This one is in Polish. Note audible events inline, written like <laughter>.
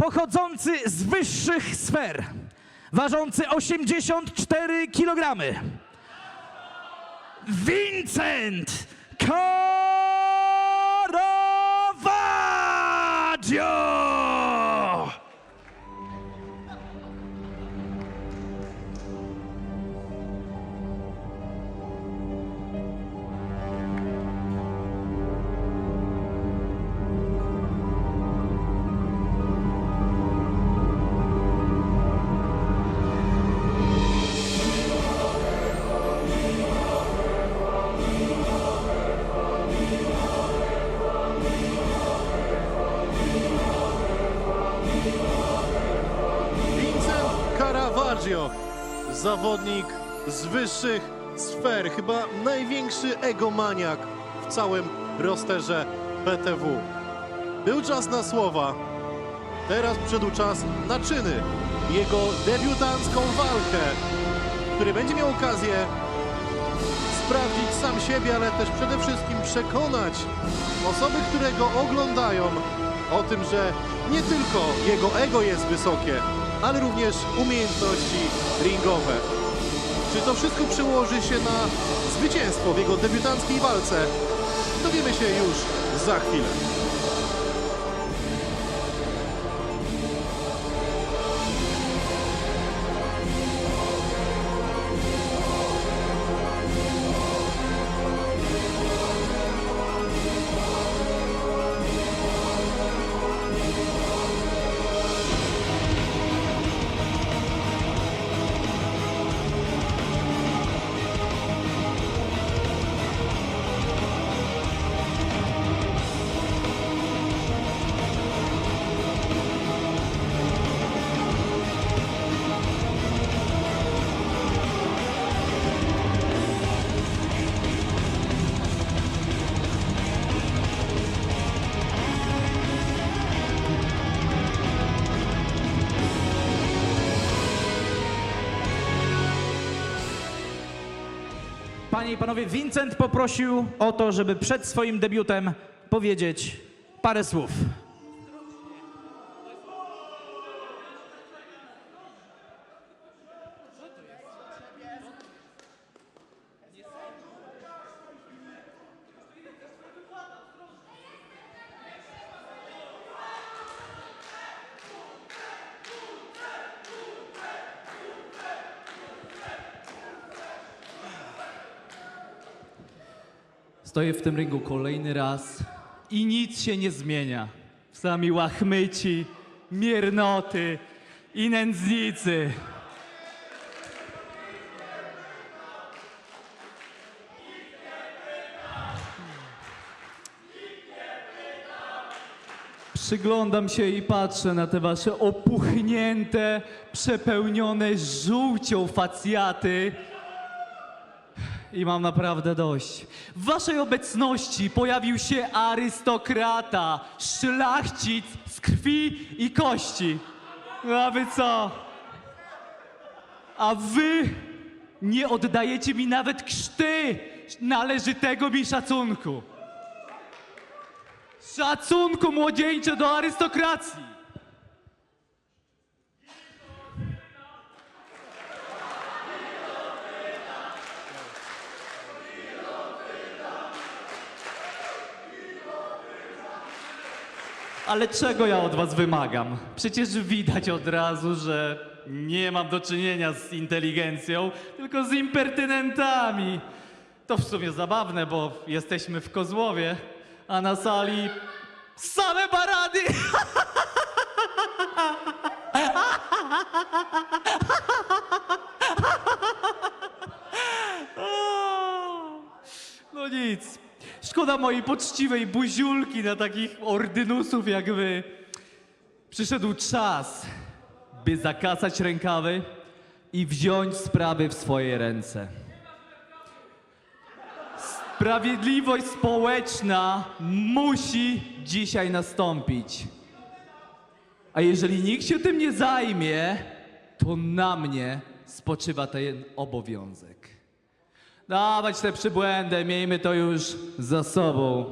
pochodzący z wyższych sfer, ważący 84 kg. Vincent Caravaggio! Caravaggio, zawodnik z wyższych sfer, chyba największy egomaniak w całym rosterze PTW. Był czas na słowa, teraz przyszedł czas na czyny. Jego debiutancką walkę, w której będzie miał okazję sprawdzić sam siebie, ale też przede wszystkim przekonać osoby, które go oglądają o tym, że nie tylko jego ego jest wysokie, ale również umiejętności ringowe. Czy to wszystko przełoży się na zwycięstwo w jego debiutanckiej walce? Dowiemy się już za chwilę. Panie i panowie, Vincent poprosił o to, żeby przed swoim debiutem powiedzieć parę słów. Stoję w tym ringu kolejny raz i nic się nie zmienia. Sami łachmyci, miernoty i nędznicy. Przyglądam się i patrzę na te wasze opuchnięte, przepełnione żółcią facjaty. I mam naprawdę dość. W waszej obecności pojawił się arystokrata, szlachcic z krwi i kości. A wy co? A wy nie oddajecie mi nawet krzty należytego mi szacunku. Szacunku młodzieńcze do arystokracji. Ale czego ja od was wymagam? Przecież widać od razu, że nie mam do czynienia z inteligencją, tylko z impertynentami. To w sumie zabawne, bo jesteśmy w Kozłowie, a na sali same barady. <laughs> No nic. Szkoda mojej poczciwej buziulki na takich ordynusów jak wy. Przyszedł czas, by zakasać rękawy i wziąć sprawy w swoje ręce. Sprawiedliwość społeczna musi dzisiaj nastąpić. A jeżeli nikt się tym nie zajmie, to na mnie spoczywa ten obowiązek. Dawać te przybłędy, miejmy to już za sobą.